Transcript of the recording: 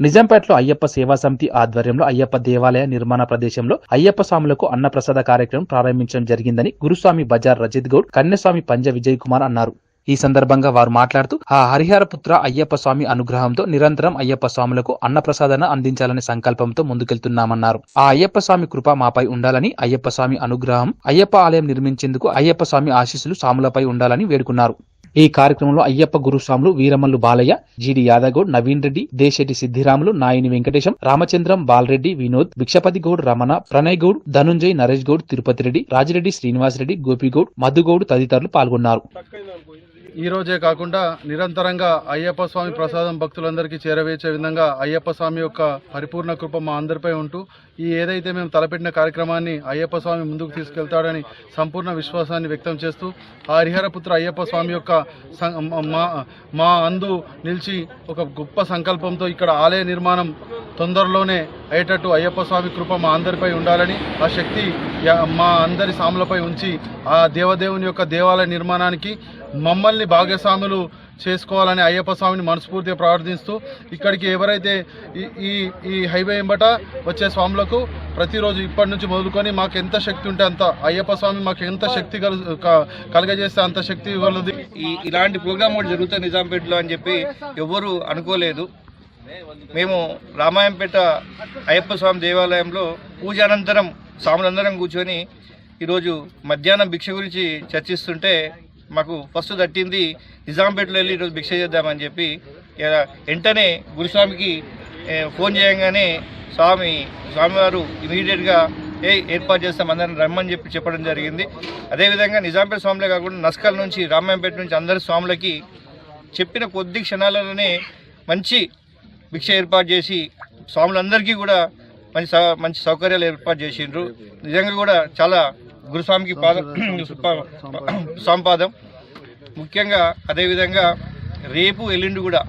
నిజాంపేటలో అయ్యప్ప సేవా సమితి ఆధ్వర్యంలో అయ్యప్ప దేవాలయ నిర్మాణ ప్రదేశంలో అయ్యప్ప స్వాములకు అన్నప్రసాద కార్యక్రమం ప్రారంభించడం జరిగిందని గురుస్వామి బజార్ రజిత్ గౌడ్ కన్యస్వామి పంజ విజయ్ కుమార్ అన్నారు. ఈ సందర్భంగా వారు మాట్లాడుతూ ఆ హరిహరపుత్ర అయ్యప్ప స్వామి అనుగ్రహంతో నిరంతరం అయ్యప్ప స్వాములకు అన్నప్రసాదన అందించాలనే సంకల్పంతో ముందుకెళ్తున్నామన్నారు. ఆ అయ్యప్ప స్వామి కృప మాపై ఉండాలని అయ్యప్ప స్వామి అనుగ్రహం అయ్యప్ప ఆలయం నిర్మించేందుకు అయ్యప్ప స్వామి ఆశీస్సులు స్వాములపై ఉండాలని వేడుకున్నారు. ఈ కార్యక్రమంలో అయ్యప్ప గురుస్వాములు వీరమల్లు బాలయ్య జీడి యాదగౌడ్ నవీన్ రెడ్డి దేశెట్టి సిద్ధిరాములు నాయని వెంకటేశం రామచంద్రం బాలరెడ్డి వినోద్ భిక్షపతి గౌడ్ రమణ ప్రణయ్ గౌడ్ ధనుంజయ్ నరేష్ గౌడ్ తిరుపతి రెడ్డి రాజిరెడ్డి శ్రీనివాస్ రెడ్డి గోపిగౌడ్ మధుగౌడ్ తదితరులు పాల్గొన్నారు. ఈ రోజే కాకుండా నిరంతరంగా అయ్యప్ప స్వామి ప్రసాదం భక్తులందరికీ చేరవేసే విధంగా అయ్యప్ప స్వామి యొక్క పరిపూర్ణ కృప మా అందరిపై ఉంటూ ఈ ఏదైతే మేము తలపెట్టిన కార్యక్రమాన్ని అయ్యప్ప స్వామి ముందుకు తీసుకెళ్తాడని సంపూర్ణ విశ్వాసాన్ని వ్యక్తం చేస్తూ ఆ హరిహరపుత్ర అయ్యప్ప స్వామి యొక్క మా మా అందు నిలిచి ఒక గొప్ప సంకల్పంతో ఇక్కడ ఆలయ నిర్మాణం తొందరలోనే అయ్యేటట్టు అయ్యప్ప స్వామి కృప మా అందరిపై ఉండాలని ఆ శక్తి మా అందరి సాములపై ఉంచి ఆ దేవదేవుని యొక్క దేవాలయ నిర్మాణానికి మమ్మల్ని భాగస్వాములు చేసుకోవాలని అయ్యప్ప స్వామిని మనస్ఫూర్తిగా ప్రార్థిస్తూ ఇక్కడికి ఎవరైతే ఈ ఈ ఈ హైవే ఎంబట వచ్చే స్వాములకు ప్రతిరోజు ఇప్పటి నుంచి మొదలుకొని మాకు ఎంత శక్తి ఉంటే అంత అయ్యప్ప స్వామి మాకు ఎంత శక్తి కలు క- కలగజేస్తే అంత శక్తి ఇవ్వగలదు ఈ ఇలాంటి ప్రోగ్రామ్ ఒకటి జరుగుతుంది నిజాంపేటలో అని చెప్పి ఎవరు అనుకోలేదు. మేము రామాయంపేట అయ్యప్ప స్వామి దేవాలయంలో పూజ అనంతరం స్వాములందరం కూర్చొని ఈరోజు మధ్యాహ్నం భిక్ష గురించి చర్చిస్తుంటే మాకు ఫస్ట్ తట్టింది నిజాంపేటలో వెళ్ళి ఈరోజు భిక్ష చేద్దామని చెప్పి వెంటనే గురుస్వామికి ఫోన్ చేయగానే స్వామి స్వామివారు ఇమీడియట్గా ఏ ఏర్పాటు చేస్తాం అందరిని రమ్మని చెప్పి చెప్పడం జరిగింది. అదేవిధంగా నిజాంపేట స్వాములే కాకుండా నస్కల్ నుంచి రామాయంపేట నుంచి అందరి స్వాములకి చెప్పిన కొద్ది క్షణాలలోనే మంచి భిక్ష ఏర్పాటు చేసి స్వాములందరికీ కూడా మంచి సౌ- మంచి సౌకర్యాలు ఏర్పాటు చేసిండ్రు. నిజంగా కూడా చాలా గురుస్వామికి పాద స్వామిపాదం ముఖ్యంగా అదేవిధంగా రేపు ఎల్లుండి కూడా